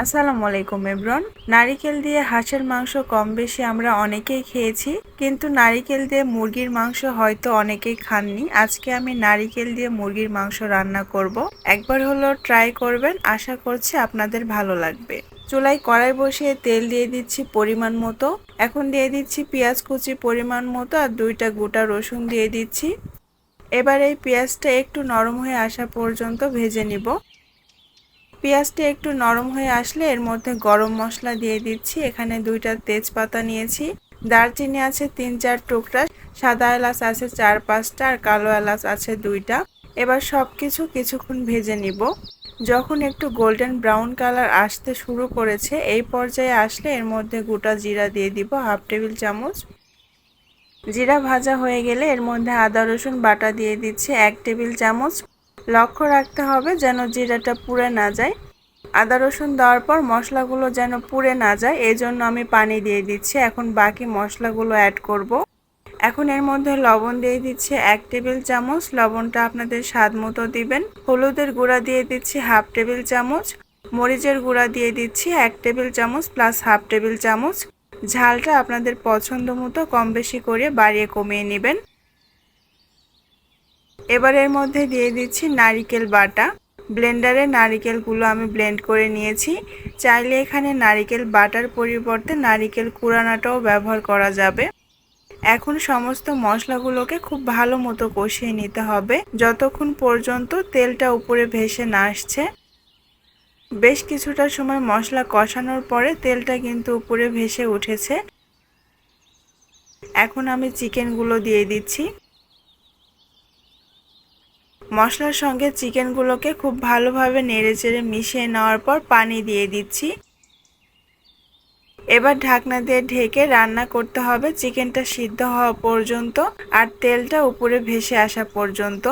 আসসালামু আলাইকুম এব্রন নারিকেল দিয়ে হাঁসের মাংস কম বেশি আমরা অনেকেই খেয়েছি, কিন্তু নারিকেল দিয়ে মুরগির মাংস হয়তো অনেকেই খাননি। আজকে আমি নারিকেল দিয়ে মুরগির মাংস রান্না করব। একবার হলো ট্রাই করবেন, আশা করছি আপনাদের ভালো লাগবে। চুলায় কড়াই বসিয়ে তেল দিয়ে দিচ্ছি পরিমাণ মতো। এখন দিয়ে দিচ্ছি পেঁয়াজ কুচি পরিমাণ মতো আর দুইটা গোটা রসুন দিয়ে দিচ্ছি। এবার এই পেঁয়াজটা একটু নরম হয়ে আসা পর্যন্ত ভেজে নিব। পেঁয়াজটা একটু নরম হয়ে আসলে এর মধ্যে গরম মশলা দিয়ে দিচ্ছি। এখানে দুইটা তেজপাতা নিয়েছি। দারচিনি আছে তিন চার টুকরা, সাদা এলাচ আছে চার পাঁচটা আর কালো এলাচ আছে দুইটা। এবার সব কিছু কিছুক্ষণ ভেজে নিব। যখন একটু গোল্ডেন ব্রাউন কালার আসতে শুরু করেছে, এই পর্যায়ে আসলে এর মধ্যে গোটা জিরা দিয়ে দিব হাফ টেবিল চামচ। জিরা ভাজা হয়ে গেলে এর মধ্যে আদা রসুন বাটা দিয়ে দিচ্ছি এক টেবিল চামচ। লক্ষ্য রাখতে হবে যেন জিরাটা পুড়ে না যায়। আদা, রসুন দেওয়ার পর মশলাগুলো যেন পুড়ে না যায়, এই জন্য আমি পানি দিয়ে দিচ্ছি। এখন বাকি মশলাগুলো অ্যাড করব। এখন এর মধ্যে লবণ দিয়ে দিচ্ছি এক টেবিল চামচ। লবণটা আপনাদের স্বাদ মতো দিবেন। হলুদের গুঁড়া দিয়ে দিচ্ছি হাফ টেবিল চামচ। মরিচের গুঁড়া দিয়ে দিচ্ছি এক টেবিল চামচ প্লাস হাফ টেবিল চামচ। ঝালটা আপনাদের পছন্দ মতো কম বেশি করে বাড়িয়ে কমিয়ে নেবেন। এবার এর মধ্যে দিয়ে দিচ্ছি নারিকেল বাটা। ব্লেন্ডারে নারিকেলগুলো আমি ব্লেন্ড করে নিয়েছি। চাইলে এখানে নারিকেল বাটার পরিবর্তে নারিকেল কুড়ানাটাও ব্যবহার করা যাবে। এখন সমস্ত মশলাগুলোকে খুব ভালো মতো কষিয়ে নিতে হবে। যতক্ষণ পর্যন্ত তেলটা উপরে ভেসে না আসছে। বেশ কিছুটা সময় মশলা কষানোর পরে তেলটা কিন্তু উপরে ভেসে উঠেছে। এখন আমি চিকেনগুলো দিয়ে দিচ্ছি। মশলার সঙ্গে চিকেনগুলোকে খুব ভালোভাবে নেড়ে চেড়ে মিশিয়ে নেওয়ার পর পানি দিয়ে দিচ্ছি। এবার ঢাকনা দিয়ে ঢেকে রান্না করতে হবে। চিকেনটা সিদ্ধ হওয়া পর্যন্ত আর তেলটা উপরে ভেসে আসা পর্যন্ত।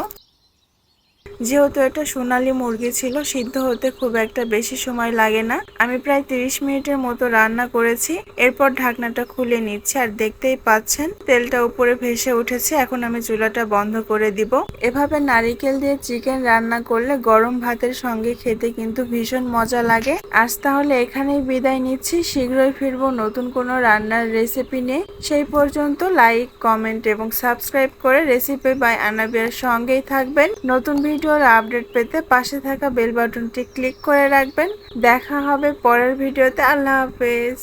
যেহেতু এটা সোনালি মুরগি ছিল, সিদ্ধ হতে খুব একটা বেশি সময় লাগে না। আমি প্রায় 30 মিনিটের মতো রান্না করেছি, এরপর ঢাকনাটা খুলে নিচ্ছি আর দেখতেই পাচ্ছেন, তেলটা উপরে ভেসে উঠেছে। এখন আমি চুলাটা বন্ধ করে দিব। এভাবে নারিকেল দিয়ে চিকেন রান্না করলে গরম ভাতের সঙ্গে খেতে কিন্তু ভীষণ মজা লাগে। আজ তাহলে এখানেই বিদায় নিচ্ছি। শীঘ্রই ফিরবো নতুন কোনো রান্নার রেসিপি নিয়ে। সেই পর্যন্ত লাইক, কমেন্ট এবং সাবস্ক্রাইব করে রেসিপি বাই আনাবিয়ার সঙ্গেই থাকবেন। নতুন ভিডিও ভিডিওর আপডেট পেতে পাশে থাকা বেল বাটনটি ক্লিক করে রাখবেন। দেখা হবে পরের ভিডিওতে। আল্লাহ হাফেজ।